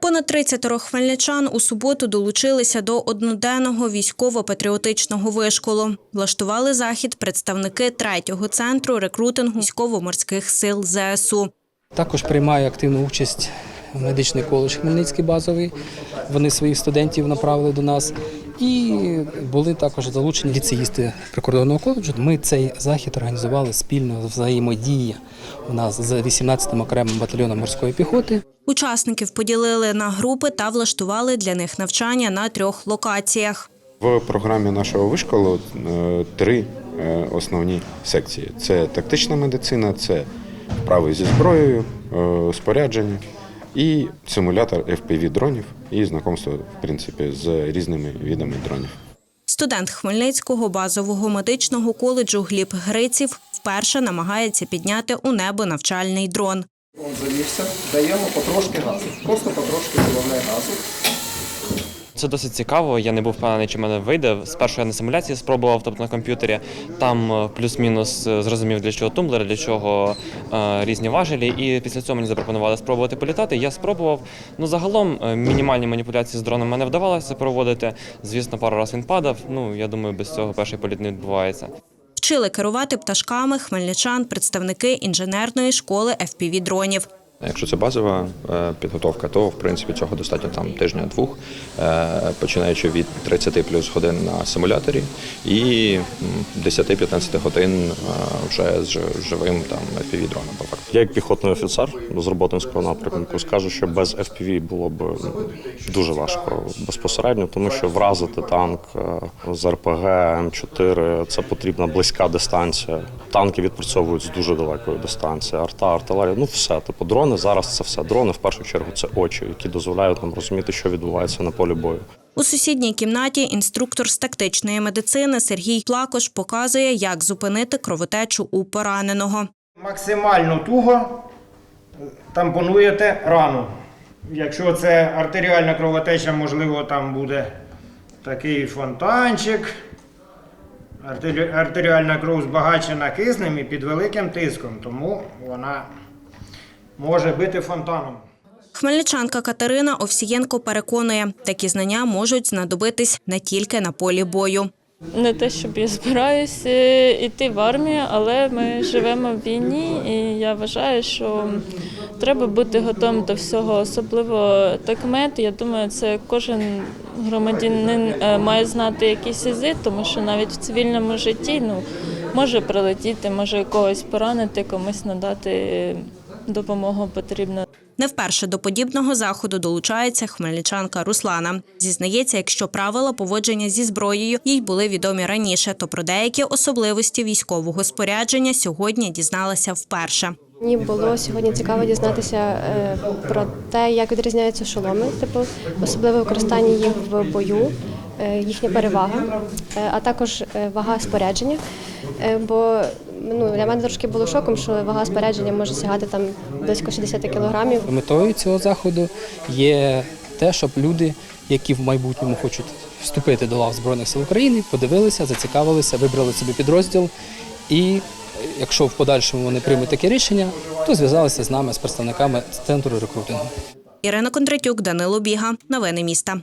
Понад 30 хмельничан у суботу долучилися до одноденного військово-патріотичного вишколу. Влаштували захід представники третього центру рекрутингу військово-морських сил ЗСУ. Також приймає активну участь медичний коледж Хмельницький базовий. Вони своїх студентів направили до нас. І були також залучені ліцеїсти прикордонного коледжу. Ми цей захід організували спільно взаємодія у нас з 18-м окремим батальйоном морської піхоти. Учасників поділили на групи та влаштували для них навчання на трьох локаціях. В програмі нашого вишколу е, три е, основні секції: це тактична медицина, це вправи зі зброєю, е, спорядження і симулятор FPV дронів і знакомство в принципі з різними видами дронів. Студент Хмельницького базового медичного коледжу Гліб Гриців вперше намагається підняти у небо навчальний дрон. Он завівся, даємо потрошки газу. Просто потрошки головне газу. Це досить цікаво. Я не був впевнений, чи мене вийде. Спершу я на симуляції спробував, тобто на комп'ютері. Там е, плюс-мінус е, зрозумів, для чого тумблери, для чого е, різні важелі. І після цього мені запропонували спробувати політати. Я спробував. Ну загалом е, мінімальні маніпуляції з дроном мене вдавалося проводити. Звісно, пару разів він падав. Ну я думаю, без цього перший політ не відбувається. Вчили керувати пташками хмельничан, представники інженерної школи FPV-дронів. Якщо це базова е, підготовка, то в принципі цього достатньо там тижня-двох, е, починаючи від 30 плюс годин на симуляторі і 10-15 годин е, вже з живим там FPV-дроном по факту. Я як піхотний офіцер з роботинського напрямку скажу, що без FPV було б дуже важко безпосередньо, тому що вразити танк з РПГ М4 це потрібна близька дистанція. Танки відпрацьовують з дуже далекої дистанції. Арта, артилерія, ну все. Типу, дрони зараз це все. Дрони в першу чергу це очі, які дозволяють нам розуміти, що відбувається на полі бою. У сусідній кімнаті інструктор з тактичної медицини Сергій Плакош показує, як зупинити кровотечу у пораненого. Максимально туго тампонуєте рану. Якщо це артеріальна кровотеча, можливо, там буде такий фонтанчик. Артеріальна кров збагачена киснем і під великим тиском, тому вона може бити фонтаном. Хмельничанка Катерина Овсієнко переконує, такі знання можуть знадобитись не тільки на полі бою. Не те, щоб я збираюся йти в армію, але ми живемо в війні, і я вважаю, що треба бути готовим до всього, особливо такмет. Я думаю, це кожен громадянин е, має знати якісь ази, тому що навіть в цивільному житті ну, може прилетіти, може когось поранити, комусь надати допомогу потрібно. Не вперше до подібного заходу долучається хмельничанка Руслана. Зізнається, якщо правила поводження зі зброєю їй були відомі раніше, то про деякі особливості військового спорядження сьогодні дізналася вперше. Мені було сьогодні цікаво дізнатися е, про те, як відрізняються шоломи, типу особливе використання їх в бою, е, їхня перевага, е, а також е, вага спорядження. Е, Бо ну, для мене трошки було шоком, що вага спорядження може сягати там близько 60 кілограмів. Метою цього заходу є те, щоб люди, які в майбутньому хочуть вступити до лав Збройних сил України, подивилися, зацікавилися, вибрали собі підрозділ. І е, якщо в подальшому вони приймуть таке рішення, то зв'язалися з нами, з представниками центру рекрутингу. Ірина Кондратюк, Данило Біга. Новини міста.